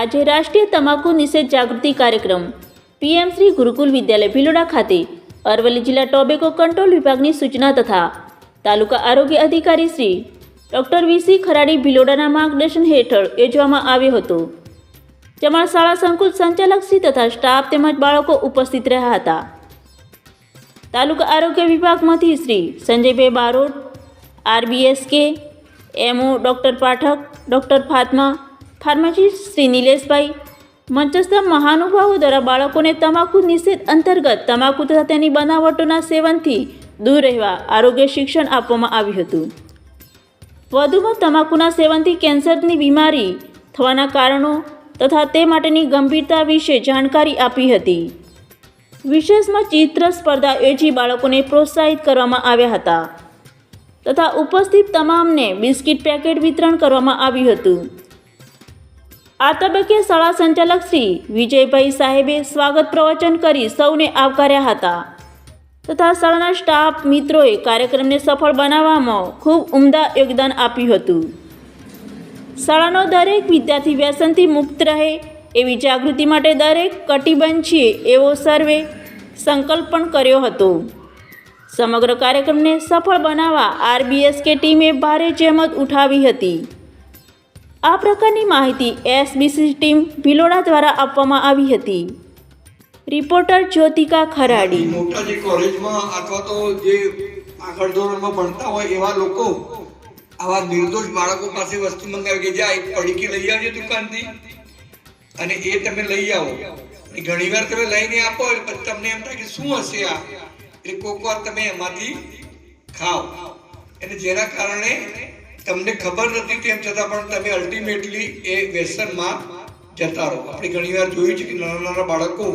આજે રાષ્ટ્રીય તમાકુ નિષેધ જાગૃતિ કાર્યક્રમ. પીએમ શ્રી ગુરુકુલ વિદ્યાલય ભિલોડા ખાતે, અરવલ્લી જિલ્લા ટોબેકો કંટ્રોલ વિભાગની સૂચના તથા તાલુકા આરોગ્ય અધિકારી Shri doctor V C Kharadi ભિલોડાના માર્ગદર્શન હેઠળ યોજવામાં આવ્યો હતો. જેમાં શાળા સંકુલ સંચાલક શ્રી તથા સ્ટાફ તેમજ બાળકો ઉપસ્થિત રહ્યા હતા. તાલુકા આરોગ્ય વિભાગમાંથી Shri Sanjaybhai Barot, RBSK, MO doctor Pathak, doctor Fatma pharmacist Shri Nileshbhai. મંચસ્થ મહાનુભાવો દ્વારા બાળકોને તમાકુ નિષેધ અંતર્ગત તમાકુ તથા તેની બનાવટોના સેવનથી દૂર રહેવા આરોગ્ય શિક્ષણ આપવામાં આવ્યું હતું. વધુમાં તમાકુના સેવનથી કેન્સરની બીમારી થવાના કારણો તથા તે માટેની ગંભીરતા વિશે જાણકારી આપી હતી. વિશેષમાં ચિત્ર સ્પર્ધા યોજી બાળકોને પ્રોત્સાહિત કરવામાં આવ્યા હતા. તથા ઉપસ્થિત તમામને બિસ્કિટ પેકેટ વિતરણ કરવામાં આવ્યું હતું. આ તબક્કે શાળા સંચાલક શ્રી વિજયભાઈ સાહેબે સ્વાગત પ્રવચન કરી સૌને આવકાર્યા હતા. તથા શાળાના સ્ટાફ મિત્રોએ કાર્યક્રમને સફળ બનાવવામાં ખૂબ ઉમદા યોગદાન આપ્યું હતું. શાળાનો દરેક વિદ્યાર્થી વ્યસનથી મુક્ત રહે એવી જાગૃતિ માટે દરેક કટિબંધ છીએ એવો સર્વે સંકલ્પ પણ કર્યો હતો. સમગ્ર કાર્યક્રમને સફળ બનાવવા આરબીએસકે ટીમે ભારે જહેમત ઉઠાવી હતી. આ પ્રકારની માહિતી એસબીસી ટીમ ભિલોડા દ્વારા આપવામાં આવી હતી. રિપોર્ટર જ્યોતિકા ખરાડી. મોટા જે કોલેજમાં અથવા તો જે આગળ ધોરણમાં ભણતા હોય એવા લોકો આવા નિર્દોષ બાળકો પાસે વસ્તુ મંગાવી કે જાય પડીકી લઈ આવજો દુકાનથી અને એ તમે લઈ આવો. ઘણીવાર તમે લઈને આપો પછી તમને એમ થાય કે શું હશે આ? એટલે કોક વાર તમે એમાંથી ખાઓ. અને જેના કારણે તમને ખબર નથી તેમ છતાં પણ તમે અલ્ટિમેટલી એ વ્યસનમાં જતા રહો. આપણે ઘણીવાર જોયું છે કે નાના નાના બાળકો